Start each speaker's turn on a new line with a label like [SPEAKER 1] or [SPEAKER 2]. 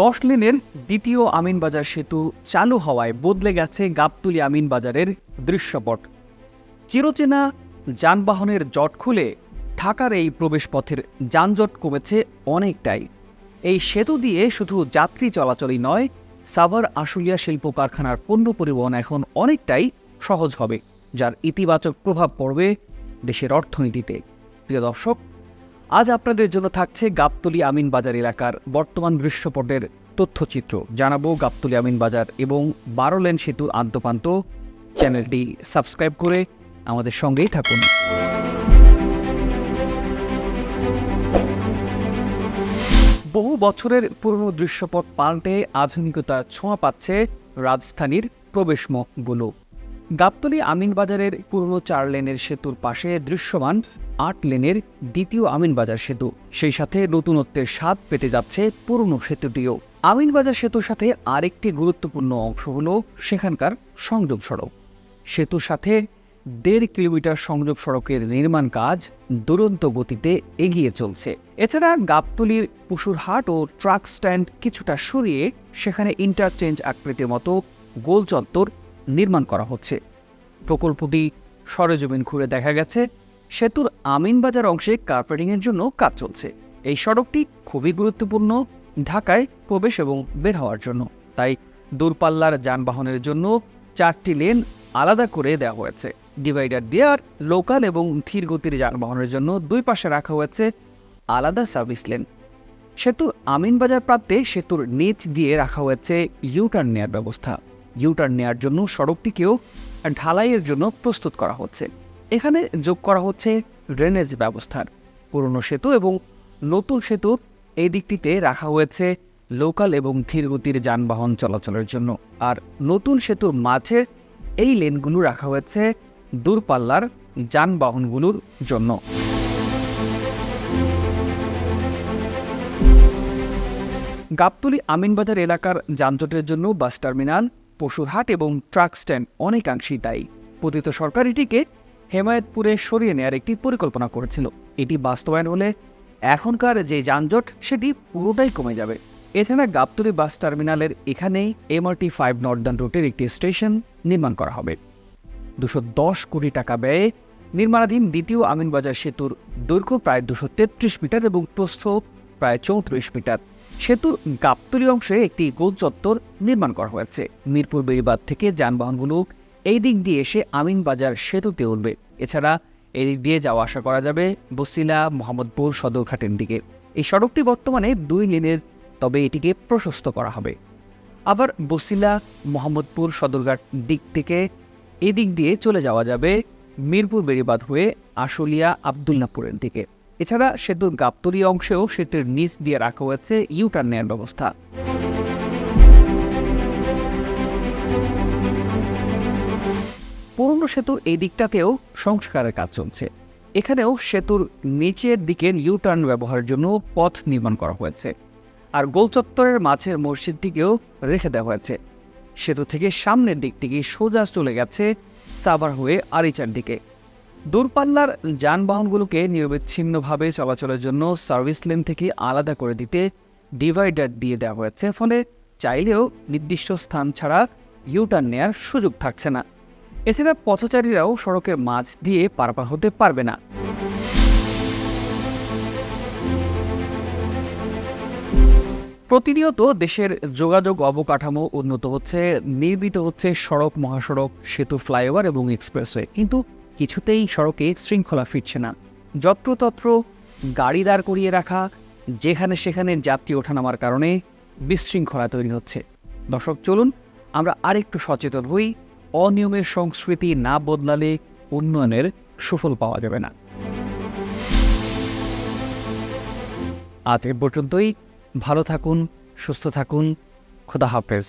[SPEAKER 1] দশ লেনের দ্বিতীয় আমিনবাজার সেতু চালু হওয়ায় বদলে গেছে গাবতুলি আমিনবাজারের দৃশ্যপট। চিরচেনা যানবাহনের জট খুলে ঢাকার এই প্রবেশপথের যানজট কমেছে অনেকটাই। এই সেতু দিয়ে শুধু যাত্রী চলাচলই নয়, সাভার আশুলিয়া শিল্প কারখানার পণ্য পরিবহন এখন অনেকটাই সহজ হবে, যার ইতিবাচক প্রভাব পড়বে দেশের অর্থনীতিতে। প্রিয় দর্শক আজ আপনাদের জন্য থাকছে গাবতলি আমিন বাজার এলাকার বর্তমান দৃশ্যপটের তথ্যচিত্র। জানাব গাবতলি আমিন বাজার এবং বারো লেন সেতুর আন্তপান্ত চ্যানেলটি সাবস্ক্রাইব করে আমাদের সঙ্গেই থাকুন। বহু বছরের পুরনো দৃশ্যপট পাল্টে আধুনিকতা ছোঁয়া পাচ্ছে রাজধানীর প্রবেশমুখগুলো গাবতলী আমিনবাজারের পুরনো চার লেনের সেতুর পাশে দৃশ্যমান আট লেনের দ্বিতীয় আমিনবাজার সেতু। সেই সাথে নতুনত্বের স্বাদ পেতে যাচ্ছে পুরনো সেতুটিও। আমিনবাজার সেতুর সাথে আরেকটি গুরুত্বপূর্ণ অংশ হল সেখানকার সংযোগ সড়ক। সেতুর সাথে দেড় কিলোমিটার সংযোগ সড়কের নির্মাণ কাজ দুরন্ত গতিতে এগিয়ে চলছে। এছাড়া গাবতলির পুশুরহাট ও ট্রাক স্ট্যান্ড কিছুটা সরিয়ে সেখানে ইন্টারচেঞ্জ আকৃতির মতো গোল চত্বর নির্মাণ করা হচ্ছে। প্রকল্পটি সরেজমিন ঘুরে দেখা গেছে সেতুর আমিনবাজার অংশে কার্পেটিংয়ের জন্য কাজ চলছে। এই সড়কটি খুবই গুরুত্বপূর্ণ ঢাকায় প্রবেশ এবং বের হওয়ার জন্য। তাই দূরপাল্লার যানবাহনের জন্য চারটি লেন আলাদা করে দেওয়া হয়েছে। ডিভাইডার দিয়ে আর লোকাল এবং ধীর গতির যানবাহনের জন্য দুই পাশে রাখা হয়েছে আলাদা সার্ভিস লেন। সেতুর আমিনবাজার প্রান্তে সেতুর নিচ দিয়ে রাখা হয়েছে ইউটার্ন নেয়ার ব্যবস্থা। ইউটার্ন নেয়ার জন্য সড়কটিকেও ঢালাইয়ের জন্য প্রস্তুত করা হচ্ছে। এখানে যোগ করা হচ্ছে ড্রেনেজ ব্যবস্থার। পুরনো সেতু এবং নতুন সেতু এই দিকটিতে রাখা হয়েছে লোকাল এবং ধীরগতির যানবাহন চলাচলের জন্য। আর নতুন সেতুর মাঝে এই লেনগুলো রাখা হয়েছে দূরপাল্লার যানবাহনগুলোর জন্য। গাবতলী আমিনবাজার এলাকার যানজটের জন্য বাস টার্মিনাল, পশুরহাট এবং ট্রাক স্ট্যান্ড অনেকাংশেই দায়ী। পতিত সরকার এটিকে হেমায়তপুরে সরিয়ে নেওয়ার একটি পরিকল্পনা করেছিল। এটি বাস্তবায়ন হলে এখনকার যে যানজট, সেটি পুরোটাই কমে যাবে। এছাড়া গাবতলী বাস টার্মিনালের এখানেই এমআরটি ফাইভ নর্দার্ন রুটের একটি স্টেশন নির্মাণ করা হবে। দুশো দশ কোটি টাকা ব্যয়ে নির্মাণাধীন দ্বিতীয় আমিনবাজার সেতুর দৈর্ঘ্য প্রায় দুশো তেত্রিশ মিটার এবং প্রস্থ প্রায় চৌত্রিশ মিটার। সেতুর গাবতলী অংশে একটি গোল চত্বর নির্মাণ করা হয়েছে। মিরপুর বেড়িবাদ থেকে যানবাহনগুলো এই দিক দিয়ে এসে আমিনবাজার সেতুতে উঠবে। এছাড়া এই দিক দিয়ে যাওয়া আসা করা যাবে বসিলা মোহাম্মদপুর সদরঘাটের দিকে। এই সড়কটি বর্তমানে দুই লেনের, তবে এটিকে প্রশস্ত করা হবে। আবার বসিলা মোহাম্মদপুর সদরঘাট দিক থেকে এদিক দিয়ে চলে যাওয়া যাবে মিরপুর বেড়িবাদ হয়ে আশুলিয়া আবদুল্লাপুরের দিকে। এছাড়া সেতুর গাবতলী অংশেও সেতুর নিচ দিয়ে রাখা হয়েছে ইউটার্ন নেয়ার ব্যবস্থা। সেতুর এই দিকটাতেও সংস্কারের কাজ চলছে। এখানেও সেতুর নিচের দিকের ইউটার্ন ব্যবহারের জন্য পথ নির্মাণ করা হয়েছে। আর গোল চত্বরের মাঝের মসজিদটিকেও রেখে দেওয়া হয়েছে। সেতু থেকে সামনের দিক থেকে সোজা চলে গেছে সাভার হয়ে আরিচার দিকে। দূরপাল্লার যানবাহনগুলোকে নিরবিচ্ছিন্নভাবে চলাচলের জন্য সার্ভিস লেন থেকে আলাদা করে দিতে ডিভাইডার দিয়ে দেওয়া হয়েছে, ফলে চাইলেও নির্দিষ্ট স্থান ছাড়া ইউটার্ন নেয়ার সুযোগ থাকছে না। এছাড়া পথচারীরাও সড়কের মাঝ দিয়ে পারাপার হতে পারবে না। প্রতিনিয়ত দেশের যোগাযোগ অবকাঠামো উন্নত হচ্ছে, নির্মিত হচ্ছে সড়ক, মহাসড়ক, সেতু, ফ্লাইওভার এবং এক্সপ্রেসওয়ে। কিন্তু কিছুতেই সড়কে শৃঙ্খলা ফিরছে না। যত্রতত্র গাড়ি দাঁড় করিয়ে রাখা, যেখানে সেখানে যাত্রী ওঠানামার কারণে বিশৃঙ্খলা তৈরি হচ্ছে। দর্শক, চলুন আমরা আরেকটু সচেতন হই। অনিয়মের সংস্কৃতি না বদলালে উন্নয়নের সুফল পাওয়া যাবে না। আজ এ পর্যন্তই। ভালো থাকুন, সুস্থ থাকুন। খোদা হাফেজ।